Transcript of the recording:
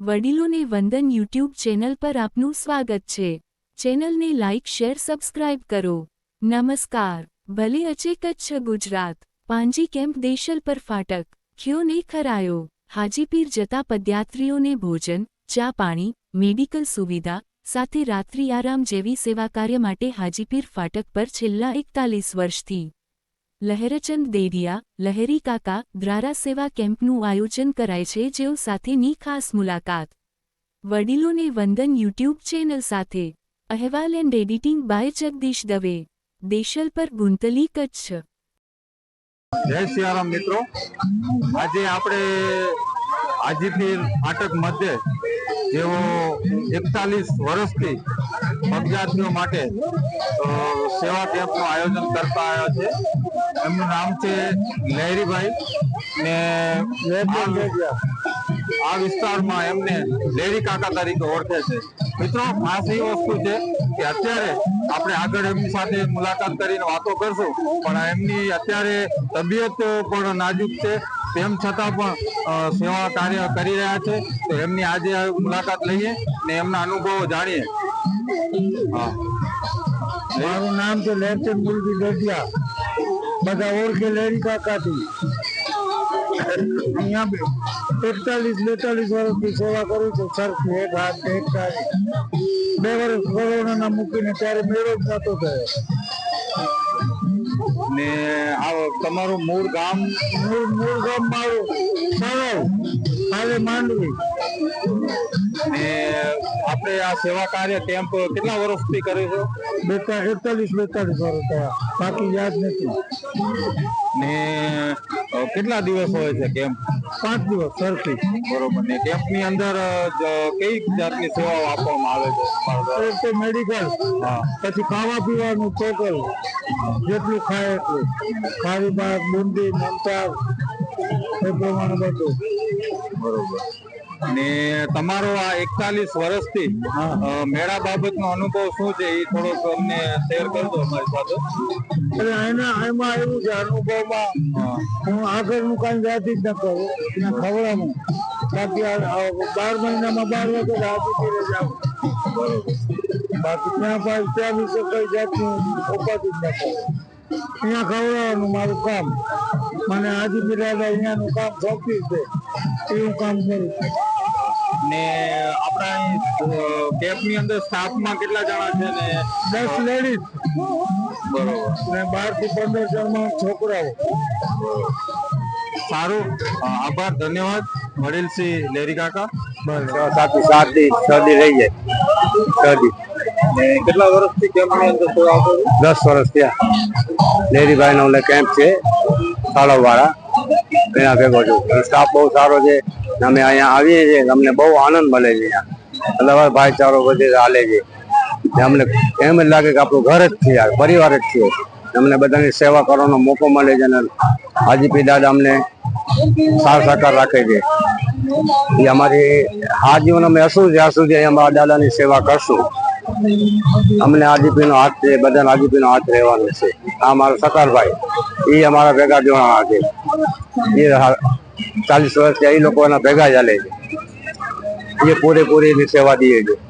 વડીલોને વંદન YouTube channel પર આપનું સ્વાગત છે. ચેનલને લાઇક શેર, સબસ્ક્રાઇબ કરો. નમસ્કાર. ભલે અચે કચ્છ ગુજરાત. પાંજી કેમ્પ દેશલ પર ફાટક. ખ્યો ને ખરાયો? હાજીપીર જતા પદયાત્રીઓને ભોજન, ચા પાણી, મેડિકલ સુવિધા, સાથે રાત્રિ આરામ જેવી સેવા કાર્ય માટે હાજીપીર ફાટક પર છેલ્લા એકતાલીસ વર્ષથી લહેરચંદ દેડિયા, લહેરી કાકા દ્વારા સેવા કેમ્પનું આયોજન કરાય છે, જેઓ સાથેની ખાસ મુલાકાત. વડીલોને વંદન યુટ્યુબ ચેનલ સાથે. અહેવાલ and editing by Jagdish Dave. Deshalpar Guntli Kutch. જય સિયારામ મિત્રો. આજે આપણે હાજીપીર ફાટક મધ્યે જેઓ એકતાલીસ વર્ષથી પદયાત્રીઓ માટે સેવા કેમ્પનું આયોજન કરતા આવ્યા છે. એમનું નામ છે લહેરીભાઈ ને આ- આ વિસ્તારમાં એમને લેરી કાકા તરીકે ઓળખે છે. મિત્રો, ખાસ એ વસ્તુ છે કે અત્યારે આપણે આગળ એમની સાથે મુલાકાત કરીને વાતો કરશું, પણ એમની અત્યારે તબિયત પણ નાજુક છે. તેમ છતાં પણ સેવા કાર્ય કરી રહ્યા છે. તો એમની આજે મુલાકાત લઈએ ને એમના અનુભવો જાણીએ. મારું નામ છે લેરચંદ મુલજી ડોડિયા બધા ઓળખે લેરી કાકાથી. અહીંયા એકતાલીસ, બેતાલીસ વર્ષથી સેવા કરું છું. સરખી એક હાથ એક તાળી બે વર્ષ કોરોનાના મૂકીને ત્યારે મેળો જ નતો થયો. ને આ તમારું મૂળ ગામ, મૂળ મૂળ ગામ મારું. સરળ હાલે માંડવી. ને આપણે આ સેવા કાર્ય કેમ્પ કેટલા વર્ષથી કરે છે? બેતા એકતાલીસ બેતાલીસ વર્ષ થયા. બાકી યાદ નથી. ને કેટલા દિવસ હોય છે કેમ્પ પાંચ દિવસ સરખી બરોબર. ને કેમ્પની અંદર કઈ જાતની સેવાઓ આપવામાં આવે છે મેડિકલ હા. પછી ખાવા પીવાનું ટોટલ જેટલું ખાય એટલું. ખારી ભાત બુંદી મમતા એ પ્રમાણે બધું. બરોબર. ને તમારો આ એકતાલીસ વર્ષથી મેળા બાબતનો અનુભવ શું છે એ થોડોક અમને શેર કરજો અમારી સાથે. એટલે એના એમાં એવું છે અનુભવમાં હા. આગળનું કાંઈ જાતિ જ ન કરું ત્યાં ખવડાવું. બાકી બાર મહિનામાં બાર વખત હાથી જાઉં. બાકી ત્યાં પાસે ત્યાં વિશે કઈ જાતનું ઉપાધિ જ ન કરું. અહીંયા ખવડાવવાનું મારું કામ. મને આજે બિરાદા અહીંયાનું કામ સોંપ્યું છે. એવું કામ કરું છું. ને આપણા અહીં કેમ્પની અંદર સ્ટાફમાં કેટલા જણા છે ને? દસ લેડીઝ બરોબર. ને બારથી પંદર જણમાં છોકરાઓ. સારું. આભાર ધન્યવાદ. વડીલસિંહ લેરી કાકા. સાથી સાથી શરદી રહી જાય. શરદી. ને કેટલા વર્ષથી કેમ્પની અંદર દસ વર્ષ થયા. લેરીભાઈ નો કેમ્પ છે સાળો વાળા એના ભેગો છું. સ્ટાફ બહુ સારો છે. અમે અહીંયા આવીએ છીએ અમને બહુ આનંદ મળે છે અહીંયા. ભાઈચારો બધે હાલે છે. અમને એમ જ લાગે કે આપણું ઘર જ છે પરિવાર જ છે. અમને બધાની સેવા કરવાનો મોકો મળે છે અને હાજીપી દાદા અમને સાર સાકાર રાખે છે. એ અમારી આ જીવન અમે હશું જ્યાં સુધી અમારા દાદાની સેવા કરશું. અમને આજીપીનો હાથ છે, બધાને આજીપીનો હાથ રહેવાનો છે. આ અમારો સકારભાઈ એ અમારા ભેગા જોવાના છે. એ ચાલીસ વર્ષથી એ લોકો એના ભેગા ચાલે છે. એ પૂરેપૂરી એની સેવા દે છે.